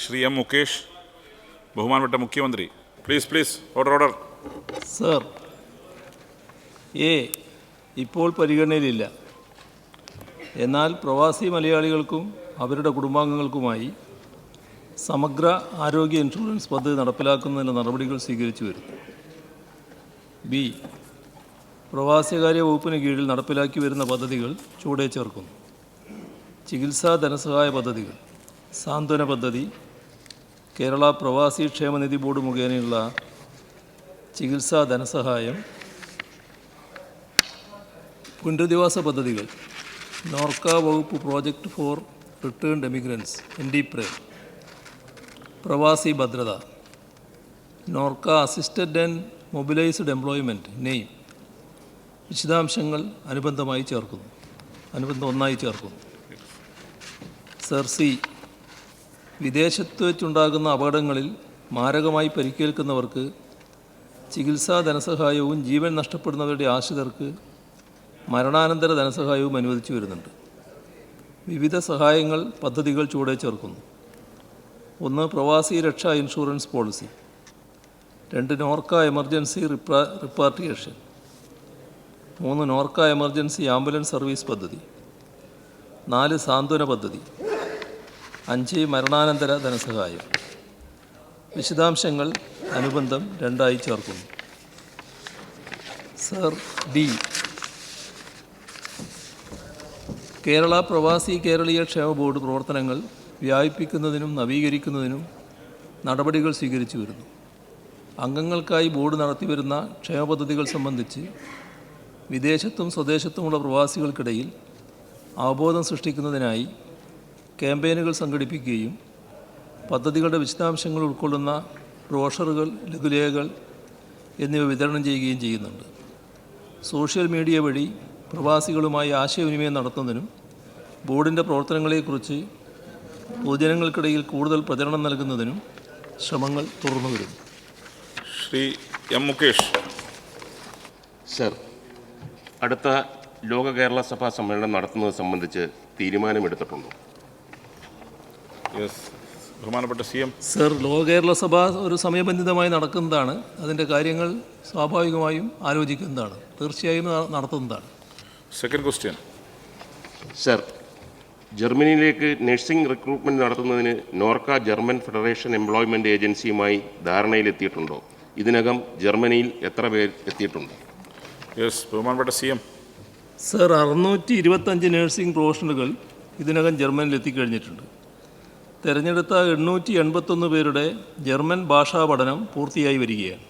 Shri M Mukesh ബഹുമാനപ്പെട്ട മുഖ്യമന്ത്രി. Please please order order sir A ഇപ്പോൾ പരിഗണനയിലില്ല. എന്നാൽ പ്രവാസി മലയാളികൾക്കും അവരുടെ കുടുംബാംഗങ്ങൾക്കുമായി സമഗ്ര ആരോഗ്യ ഇൻഷുറൻസ് പദ്ധതി നടപ്പിലാക്കുന്നതിന് നടപടികൾ സ്വീകരിച്ചു വരും ബി പ്രവാസികാര്യ വകുപ്പിന് കീഴിൽ നടപ്പിലാക്കി വരുന്ന പദ്ധതികൾ ചുവടെ ചേർക്കുന്നു. ചികിത്സാ ധനസഹായ പദ്ധതികൾ. സാന്ത്വന പദ്ധതി കേരള പ്രവാസി ക്ഷേമനിധി ബോർഡ് മുഖേനയുള്ള ചികിത്സാ ധനസഹായം പുനരധിവാസ പദ്ധതികൾ നോർക്ക വകുപ്പ് project for returned emigrants N D pray Pravasi Bhadratha Norka assisted and mobilised employment name വിശദാംശങ്ങൾ അനുബന്ധമായി ചേർക്കുന്നു അനുബന്ധം ഒന്നായി ചേർക്കുന്നു. സർ സി വിദേശത്ത് വെച്ചുണ്ടാകുന്ന അപകടങ്ങളിൽ മാരകമായി പരിക്കേൽക്കുന്നവർക്ക് ചികിത്സാ ധനസഹായവും ജീവൻ നഷ്ടപ്പെടുന്നവരുടെ ആശ്രിതർക്ക് മരണാനന്തര ധനസഹായവും അനുവദിച്ചു വരുന്നുണ്ട്. വിവിധ സഹായങ്ങൾ പദ്ധതികൾ ചുവടെ ചേർക്കുന്നു. ഒന്ന് പ്രവാസി രക്ഷാ ഇൻഷുറൻസ് പോളിസി. രണ്ട് നോർക്ക എമർജൻസി റിപ്രാ റിപ്പാർട്ടിയേഷൻ മൂന്ന് നോർക്ക എമർജൻസി ആംബുലൻസ് സർവീസ് പദ്ധതി. നാല് സാന്ത്വന പദ്ധതി. അഞ്ച് മരണാനന്തര ധനസഹായം. വിശദാംശങ്ങൾ അനുബന്ധം രണ്ടായി ചേർക്കുന്നു. Sir D. കേരള പ്രവാസി കേരളീയ ക്ഷേമ ബോർഡ് പ്രവർത്തനങ്ങൾ വ്യാപിപ്പിക്കുന്നതിനും നവീകരിക്കുന്നതിനും നടപടികൾ സ്വീകരിച്ചു വരുന്നു. അംഗങ്ങൾക്കായി ബോർഡ് നടത്തിവരുന്ന ക്ഷേമ പദ്ധതികൾ സംബന്ധിച്ച് വിദേശത്തും സ്വദേശത്തുമുള്ള പ്രവാസികൾക്കിടയിൽ അവബോധം സൃഷ്ടിക്കുന്നതിനായി ക്യാമ്പയിനുകൾ സംഘടിപ്പിക്കുകയും പദ്ധതികളുടെ വിശദാംശങ്ങൾ ഉൾക്കൊള്ളുന്ന ബ്രോഷറുകൾ ലഘുലേഖകൾ എന്നിവ വിതരണം ചെയ്യുകയും ചെയ്യുന്നുണ്ട്. സോഷ്യൽ മീഡിയ വഴി പ്രവാസികളുമായി ആശയവിനിമയം നടത്തുന്നതിനും ബോർഡിന്റെ പ്രവർത്തനങ്ങളെക്കുറിച്ച് പൊതുജനങ്ങൾക്കിടയിൽ കൂടുതൽ പ്രചരണം നൽകുന്നതിനും ശ്രമങ്ങൾ തുറന്നു വരുന്നു ശ്രീ എം മുകേഷ്. സർ അടുത്ത ലോക കേരള സഭാ സമ്മേളനം നടത്തുന്നത് സംബന്ധിച്ച് തീരുമാനമെടുത്തിട്ടുണ്ടോ? യെസ് ബഹുമാനപ്പെട്ട സി എം. സർ ലോ കേരള സഭ ഒരു സമയബന്ധിതമായി നടക്കുന്നതാണ്. അതിന്റെ കാര്യങ്ങൾ സ്വാഭാവികമായും ആലോചിക്കുന്നതാണ്. തീർച്ചയായും നടത്തുന്നതാണ്. സെക്കൻഡ് ക്വസ്റ്റ്യൻ സർ ജർമ്മനിയിലേക്ക് നഴ്സിംഗ് റിക്രൂട്ട്മെന്റ് നടത്തുന്നതിന് നോർക്ക ജർമ്മൻ ഫെഡറേഷൻ എംപ്ലോയ്മെന്റ് ഏജൻസിയുമായി ധാരണയിലെത്തിയിട്ടുണ്ടോ? ഇതിനകം ജർമ്മനിയിൽ എത്ര പേർ എത്തിയിട്ടുണ്ട്? യെസ് ബഹുമാനപ്പെട്ട സി എം. സർ അറുന്നൂറ്റി ഇരുപത്തഞ്ച് നഴ്സിംഗ് പ്രൊഫഷണലുകൾ ഇതിനകം ജർമ്മനിയിൽ എത്തിക്കഴിഞ്ഞിട്ടുണ്ട്. തിരഞ്ഞെടുത്ത എണ്ണൂറ്റി എൺപത്തൊന്ന് പേരുടെ ജർമ്മൻ ഭാഷാ പഠനം പൂർത്തിയായി വരികയാണ്.